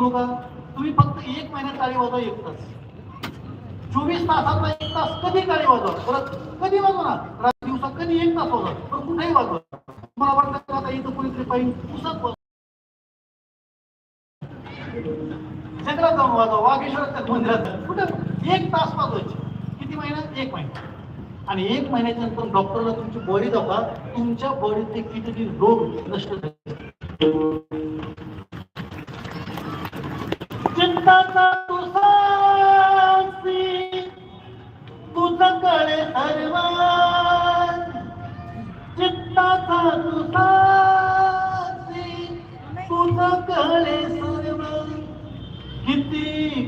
तुम्ही फक्त एक महिन्यात टाळी वाजवा एक तास. चोवीस तासातला एक तास कधी टाळी वाजवा? परत कधी वाजवणार? दिवसात कधी एक तास वाजवा? पण कुठेही वाजवा. तुम्हाला वाटतं आता इथं कोणीतरी पाहिजे पुसत जंगलात जाऊन वाजवा. वाघेश्वराच्या मंदिरात कुठं? एक तास वाजवायचे. किती महिन्यात एक महिना. आणि एक महिन्याच्या नंतर डॉक्टरला तुमची बॉडी दाखवा. तुमच्या बॉडीतले किती रोग नष्ट झाले.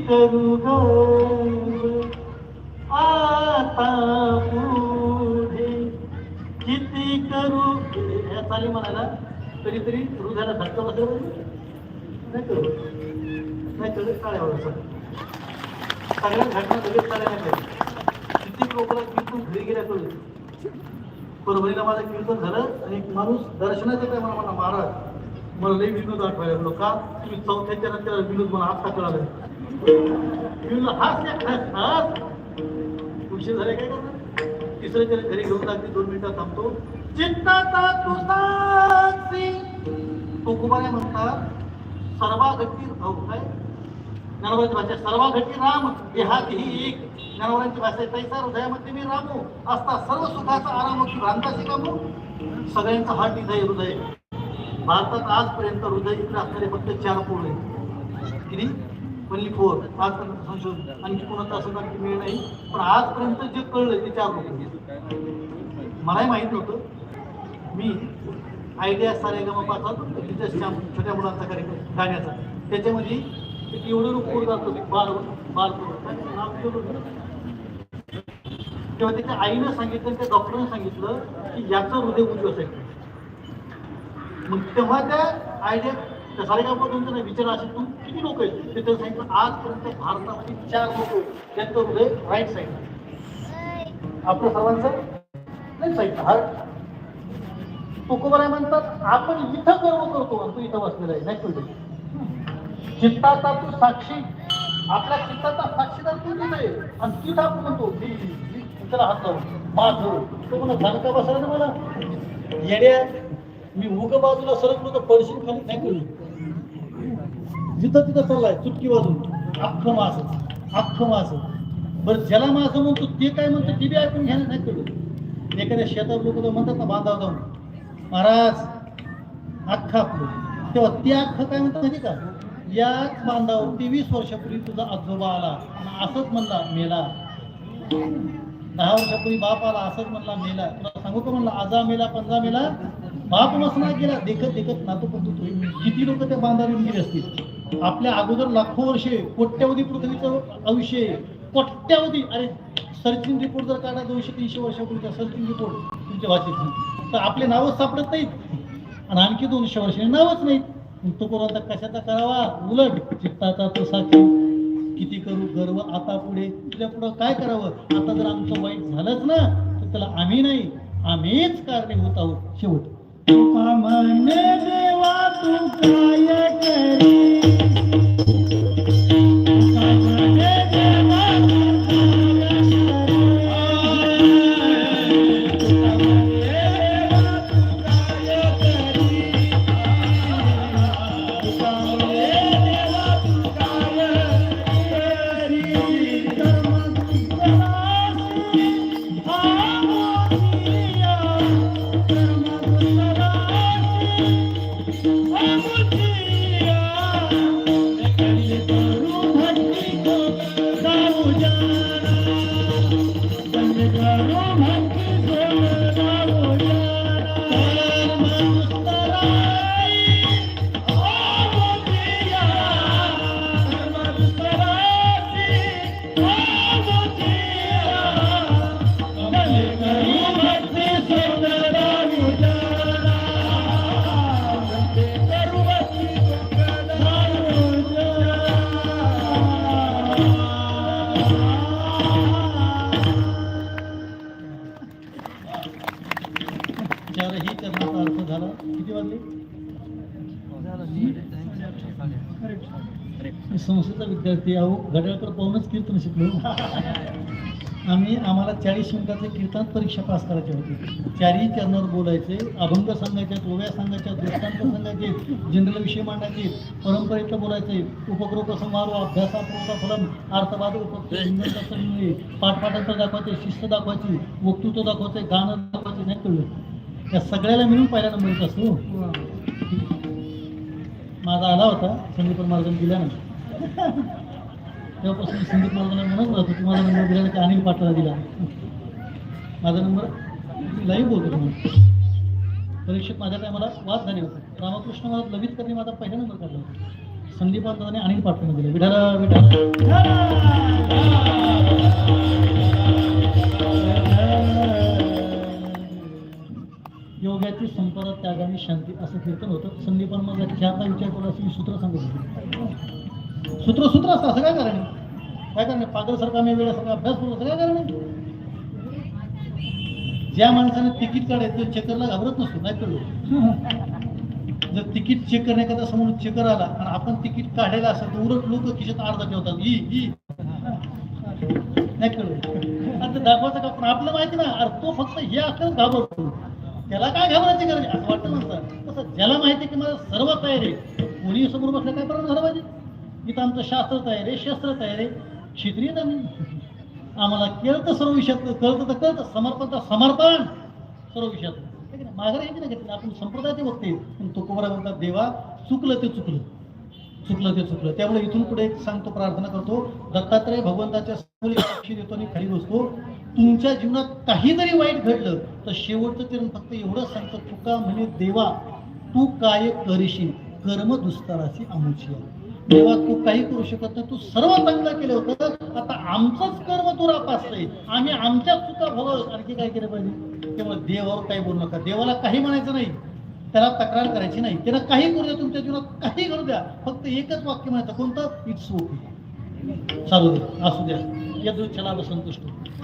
करू गो. आता पुढे. किती करू या चाली म्हणायला कधीतरी झाला धक्का बसला नाही करू. नाही कळत टाळ्यावर सगळ्या घटना लगेच टाळ्या नाही किती लोकांना कीर्तन घरी गेल्या कळलं परभणीला माझं कीर्तन झालं आणि एक माणूस दर्शनाच्या टायमाला मला महाराज मला लई विनोद आठवायला लागलो का तुम्ही चौथ्याच्या नंतर विनोद मला आत्ता कळालं मी हाच हाच उशीर झाले काय करणार तिसऱ्याच्या घरी घेऊन लागते दोन मिनिटात थांबतो चित्ताचा तुझासी तुकोबाने म्हणतात सर्वा भाऊ काय? ज्ञानोबाची भाषा सर्व घटी राम देहात ही एक. ज्ञानोबाची भाषा आहे, तैसा हृदयामध्ये मी रामू असता सर्व सुखाचा आराम की भ्रांताशी कामू सगळ्यांचा हा इथं आहे हृदय. भारतात आजपर्यंत हृदय इकडे असणारे फक्त चार पोळ आहेत. किती? Only four. आजपर्यंत संशोधन. आणखी कोणाचं असं आणखी मिळ नाही. पण आजपर्यंत जे कळलं ते चार लोक मलाही माहीत नव्हतं. मी आयडिया सारे गमापाचा तिच्या श्याम छोट्या मुलांचा कार्यक्रम गाण्याचा. त्याच्यामध्ये एक एवढं लोक जातो बाल बाल काय नाव तेव्हा त्याच्या आईनं सांगितलं त्या सांगितलं की याचं हृदय उजवं असेल मग तेव्हा त्या आयडिया त्या सारेगावपासून विचार असेल तू किती लोक आहेत? ते त्यानं सांगितलं आजपर्यंत भारतामध्ये चार लोक त्यांचं हृदय राईट साईड आपल्या सर्वांचं लेफ्ट साईड हार्ट तुकोबराय म्हणतात आपण इथं कर्म करतो तू इथं बसलेला आहे. नाही कळलं चित्ताचा तू साक्षी. आपल्या चित्ताचा साक्षीदार तू तिथे आहे. आणि ती आपण म्हणतो. मी मी हात लावून तो म्हणा धनका बसला ना मला? येड्या मी मुग बाजूला सरकलो तर पडशील खाली? नाही कळलं जिथं तिथं चाललाय चुटकी वाजून. अख्खं मास अख्खं मास बरं ज्याला मास म्हणतो ते काय म्हणतो ते बी ऐकून घ्यायला नाही एखाद्या शेतात लोक म्हणतात ना बांधाव जाऊन. महाराज अख्खा आपलं. तेव्हा ते अख्खं काय म्हणतात माहिती का? याच बांधावर तेवीस वर्षापूर्वी तुझा आजोबा आला आणि असंच म्हणला मेला. दहा वर्षापूर्वी बाप आला असंच म्हणला मेला. तुला सांगू का म्हणला आजा मेला पंजा मेला. बाप नसला गेला देखत देखत नातू पण तू किती लोक त्या बांधावर येऊन गेले असतील? आपल्या अगोदर लाखो वर्षे कोट्यावधी पृथ्वीचं आयुष्य कोट्यावधी. अरे सर्चिंग रिपोर्ट जर काढा दोनशे तीनशे वर्षापूर्वीचा सर्चिंग रिपोर्ट तुमच्या भाषेत तर आपले नावच सापडत नाहीत. आणि आणखी दोनशे वर्षांनी नावच नाहीत. तो आता कशाचा करावा? उलट चित्ताचा तो साक्षी किती करू गर्व? आता पुढे तुझ्या पुढं काय करावं? आता जर आमचं वाईट झालंच ना तर त्याला आम्ही नाही. आम्हीच कारणीभूत आहोत. शेवट. देवा तू काय करी करो भक्त घड्याळकडे पाहूनच कीर्तन शिकलो. आम्ही आम्हाला चाळीस मिनिटाचे कीर्तन परीक्षा पास करायची होती. चारही चरणावर बोलायचे अभंग सांगायचे ओव्या सांगायच्या दृष्टांत सांगायचे जनरल विषय मांडायचे परंपरेतलं बोलायचे उपग्रह समारोह अभ्यासापूर्वता फलम अर्थवाद उपक्रम पाठपाठांतर दाखवायचे शिस्त दाखवायची वक्तृत्व दाखवायचे गाणं दाखवायचे नाही कळलं. त्या सगळ्याला मिळून पहिला नंबर असतो. माझा आला होता संदीप महाराजांनी दिल्यानंतर. तेव्हापासून संगीत मला म्हणत राहतो की माझा नंबर दिला की अनिल पाटला दिला माझा नंबर लाईव्ह बोलतो म्हणून परीक्षेत माझ्या मला वाद झाले होते. रामकृष्ण मला लवित करणे माझा पहिला नंबर काढला होता. संदीप महाराजांनी अनिल पाटलांना दिला. विठाला विठारा योगाची संपदा त्यागाने शांती असं कीर्तन होतं. संदीपान माझा ख्याता विचार केला असं मी सूत्र सांगत होतो. सूत्र सूत्र असतं असं काय कारण काय कारण पागल सारखा मी वेळासारखा अभ्यास करू असं काय कारण ज्या माणसाने तिकीट काढायचं चेकरला घाबरत नसतो नाही कळलो जर तिकीट चेक करण्याकरता समोर चेकर आला आणि आपण तिकीट काढायला असेल तर उरट लोक खिशात अर्धा ठेवतात. ई ई. नाही कळलो आता दाखवायचं का? पण आपलं माहिती ना अरे तो फक्त हे असं घाबरतो. त्याला काय घाबरायची गरज असं वाटतं म्हणतात तसं ज्याला माहिती की मला सर्व तयारी आहे कोणी समोर बसलं काय परिणाम झाला पाहिजे इथं आमचं शास्त्र तयार आहे शस्त्र तयार आहे. क्षेत्रीय आम्ही आम्हाला कळतं सर्व विषयात कळतं तर कळतं. समर्पण तर समर्पण सर्व विषयात. माघार यायची ना घेतली? आपण संप्रदायाचे बघते पण तुकोबरा म्हणतात देवा चुकलं ते चुकलं. चुकलं ते चुकलं. त्यामुळे इथून पुढे एक सांगतो प्रार्थना करतो. दत्तात्रय भगवंताच्या समोर साक्षी देतो आणि खाली बसतो. तुमच्या जीवनात काहीतरी वाईट घडलं तर शेवटचं किरण फक्त एवढंच सांगतं. तुका म्हणे देवा तू काय करशील? कर्म दुस्ताराची आमुची आहे. तेव्हा तू काही करू शकत नाही. तू सर्व चांगलं केलं होतं. आता आमचंच कर्म तू रापासतय आम्ही आमच्याच चुका भोगवत आणखी काय केलं पाहिजे? तेव्हा देवावर काही बोलू नका. देवाला काही म्हणायचं नाही. त्याला तक्रार करायची नाही. त्याला काही करू द्या. तुमच्या जीवनात काही करू द्या. फक्त एकच वाक्य म्हणायचं. कोणतं? इट्स ओके चालू द्या असू द्या. या यदृच्छला संतुष्ट.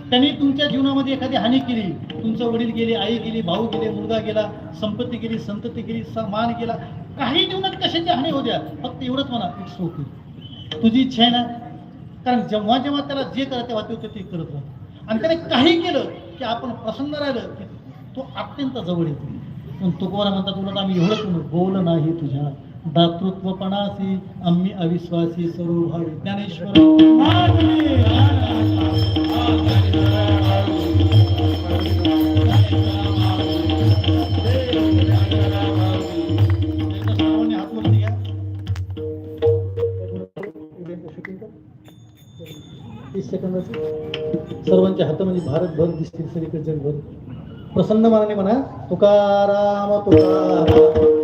त्यांनी तुमच्या जीवनामध्ये एखादी हानी केली. तुमचं वडील गेले आई गेली भाऊ गेले मुलगा गेला संपत्ती गेली संतती गेली मान गेला. काही जीवनात कशाची हानी होऊ द्या फक्त एवढंच म्हणा इट्स ओके तुझी इच्छा आहे ना कारण जेव्हा जेव्हा त्याला जे करा तेव्हा ते ते करत राहतो. आणि त्याने काही केलं की आपण प्रसन्न राहिलं की तो अत्यंत जवळ येतो. पण तुकोबाला म्हणतात उलट आम्ही एवढंच म्हणू बोल नाही तुझ्या. दातृत्वपणासी आम्ही अविश्वासी सर्व भावी ज्ञानेश्वर सेकंदाचे हातामध्ये म्हणजे भारतभर दिसतील सगळीकडे जगभर. प्रसन्न मनाने म्हणा तुकाराम तुकाराम,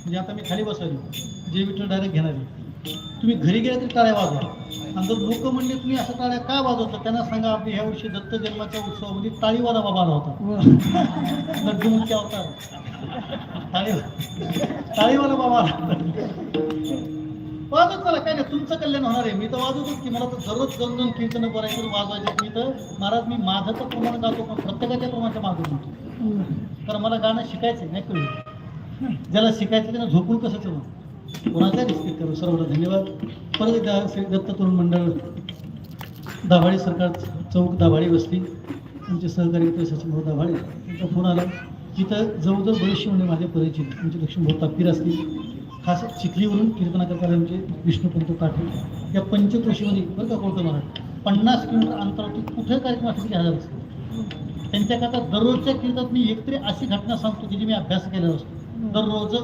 म्हणजे आता मी खाली बसायलो जे विठ्ठल डायरेक्ट घेणार. तुम्ही घरी गेला तरी टाळ्या वाजवा. आणि जर लोक म्हणले तुम्ही असं टाळ्या का वाजवता? त्यांना सांगा आपली ह्या वर्षी दत्त जन्माच्या उत्सवामध्ये टाळीवाला बाबा आला होता. अवतार. टाळी वाला बाबा वाजत चला काय नाही तुमचं कल्याण होणार आहे. मी तर वाजवतोच की मला तर दररोज दोन दोन कीर्तन करायचं वाजवायचे. मी तर महाराज मी माझं तर प्रमाण गातो पण प्रत्येकाच्या प्रमाणाच्या मागं म्हणतो कारण मला गाणं शिकायचं नाही कळलं ज्याला शिकायचं त्यांना झोपून कसं चला कोणाचा रिस्पेक्ट करू? सर्वांना धन्यवाद. परत एकदा श्री दत्त तरुण मंडळ दाभाडे सरकार चौक दाभाडे वस्ती. तुमचे सहकारी मित्र सचिन भाऊ दाभाडे त्यांचा फोन आला. तिथं जवळजवळ बरेचसे म्हणजे माझे परिचित म्हणजे लक्ष्मीभाऊ तापकीर असतील खास चिखलीवरून कीर्तनाकरता आमचे विष्णुपंत काठे या पंचक्रोशीमध्ये बरं का कोणतं मराठ पन्नास किलोमीटर अंतरावरती कुठे कार्यक्रम असेल की हजर असतो त्यांच्याकरता दररोजच्या कीर्तनात मी एकतरी अशी घटना सांगतो की जी मी अभ्यास केलेला असतो. दररोज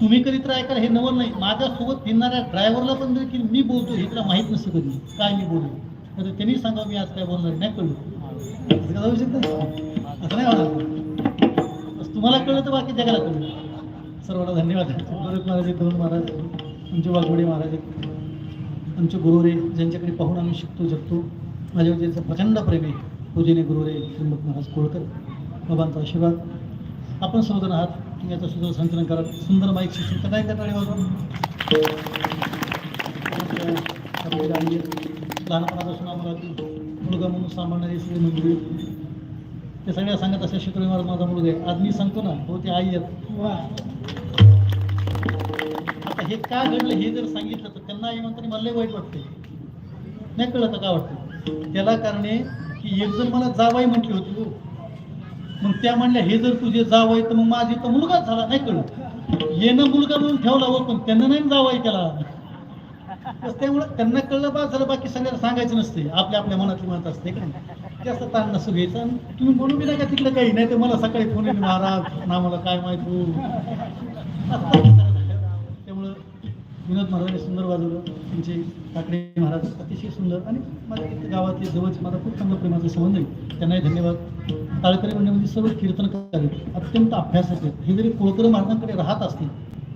तुम्ही कधी तर ऐकाल हे नवल नाही माझ्यासोबत फिरणाऱ्या ड्रायव्हरला पण जर की मी बोलतो हे तुला माहीत नसतं कधी काय मी बोलतो तर त्यांनी सांगा मी आज काय बोलणार नाही कळलं. जाऊ शकतं असं नाही होणार तुम्हाला कळलं तर बाकी जगाला कळलं सर्वांना धन्यवाद. गुरुदेव महाराज दोन महाराज आमचे वाघवडे महाराज आमचे गुरुरे ज्यांच्याकडे पाहून आम्ही शिकतो जगतो. माझ्यावर ज्यांचं प्रचंड प्रेम आहे. पूजेने गुरुरे त्र्यंबक महाराज कोळकर बाबांचा आशीर्वाद. आपण सर्वजण आहात. तुम्ही याचं सुद्धा संचलन करा. सुंदर माईक शिक्षण तर काय करता लहानपणापासून आम्हाला मुलगा म्हणून सांभाळणारी सगळी ते सगळ्या सांगत असे शिकवले महाराज माझा मुलगा आहे आज मी सांगतो ना हो ते आई आहेत. आता हे का घडलं हे जर सांगितलं तर त्यांना आई म्हणताना मला वाईट वाटते नाही कळलं का का वाटतं त्याला कारणे की एक जण मला जावाई म्हटली होती हो. मग त्या म्हणल्या हे जर तुझे जावई तर मग माझी तर मुलगाच झाला. नाही कळलं. येणं मुलगा म्हणून ठेवला हो पण त्यांना नाही जावाई केला. बस त्यामुळे त्यांना कळलं बा झालं बाकी सगळ्याला सांगायचं नसते आपल्या आपल्या मनातली मत असते का जास्त ताण नसं घ्यायचा. आणि तुम्ही म्हणून बी नाही का तिकडे काही? नाही तर मला सकाळी फोन येईल महाराज ना मला काय माहीत हो? त्यामुळं विनोद महाराजांनी सुंदर वाजवलं. त्यांचे ठाकरे महाराज अतिशय सुंदर आणि माझ्या गावातले जवळचे माझा खूप चांगला प्रेमाचा संबंध आहे. त्यांनाही धन्यवाद. ताळकरी म्हणण्यामध्ये सर्व कीर्तन आहेत. अत्यंत अभ्यासक आहेत. हे जरी कोळकर महाराजांकडे राहत असतील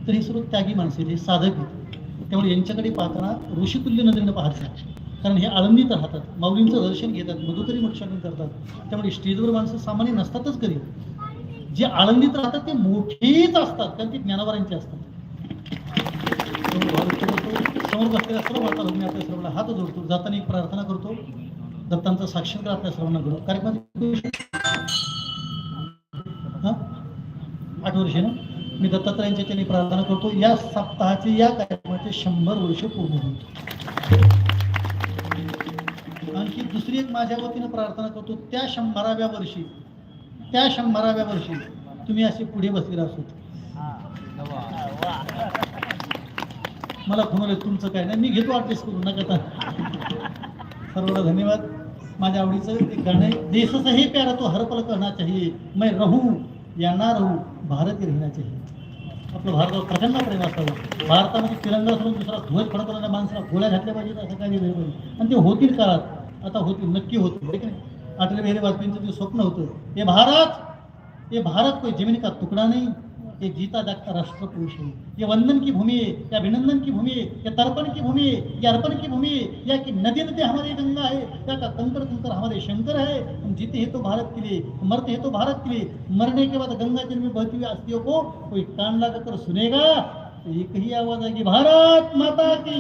तर हे सर्व त्यागी माणसे आहेत, हे साधक आहेत. त्यामुळे यांच्याकडे पाहताना ऋषितुल्य नजरेनं पाहायचं कारण हे आळंदीत राहतात. माऊलींचं दर्शन घेतात मधुकरी मोक्षाटन करतात. त्यामुळे स्टेजवर माणसं सामान्य नसतातच कधी जे आळंदीत राहतात ते मोठेच असतात कारण ते ज्ञानावरांचे असतात. समोर बसलेल्या सर्व वार्ताहर मी आपल्या सर्वांना हात जोडतो. जाताना एक प्रार्थना करतो. दत्तांचा साक्षात्कार आपल्या सर्वांना घडतो कार्यक्रम हा? आठ वर्षे ना? मी दत्तात्रयांच्या त्यांनी प्रार्थना करतो. या सप्ताहाचे या कार्यक्रमाचे शंभर वर्ष पूर्ण होतो दुसरी एक माझ्या वतीनं प्रार्थना करतो त्या शंभराव्या वर्षी त्या शंभराव्या वर्षी तुम्ही असे पुढे बसलेला असो. मला फोन तुमचं काय नाही मी घेतो ॲडजस्ट करू नका सर्वांना धन्यवाद. माझ्या आवडीचं एक गाणं आहे देश से ही प्यारा तो हर पल कहना चाहिए मैं रहूं या ना रहूं भारत रहना चाहिए. आपलं भारतावर प्रचंड प्रेम असावं. भारतामध्ये तिरंगा सोडून दुसरा ध्वज फडकवणाऱ्या माणसाला गोळ्या घातल्या पाहिजेत असं काही वेळ पाहिजे आणि ते होतील काळात. आता होतील नक्की होतील ठीक आहे? अटल बिहारी वाजपेयींचं जे स्वप्न होतं हे भारत ये भारत कोई जमीन का तुकडा नाही ये जीता जागता राष्ट्र पुरुष है। ये वंदन की भूमि है या अभिनंदन की भूमि है या तर्पण की भूमि है या अर्पण की भूमि है या कि नदी नदी हमारी गंगा है या का कंकर कंकर हमारे शंकर है हम जीते हैं तो भारत के लिए मरते हैं तो भारत के लिए। मरने के बाद गंगा जल में बहती हुई अस्थियों को कोई कान लगाकर सुनेगा तो एक ही आवाज आएगी भारत माता की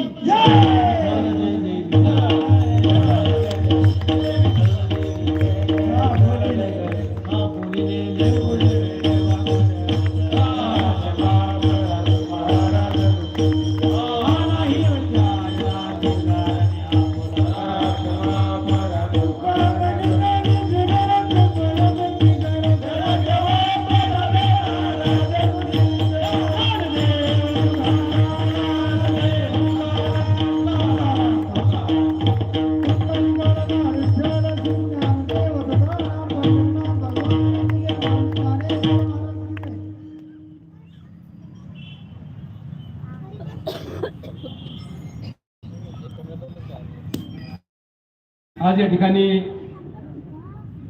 ठिकाणी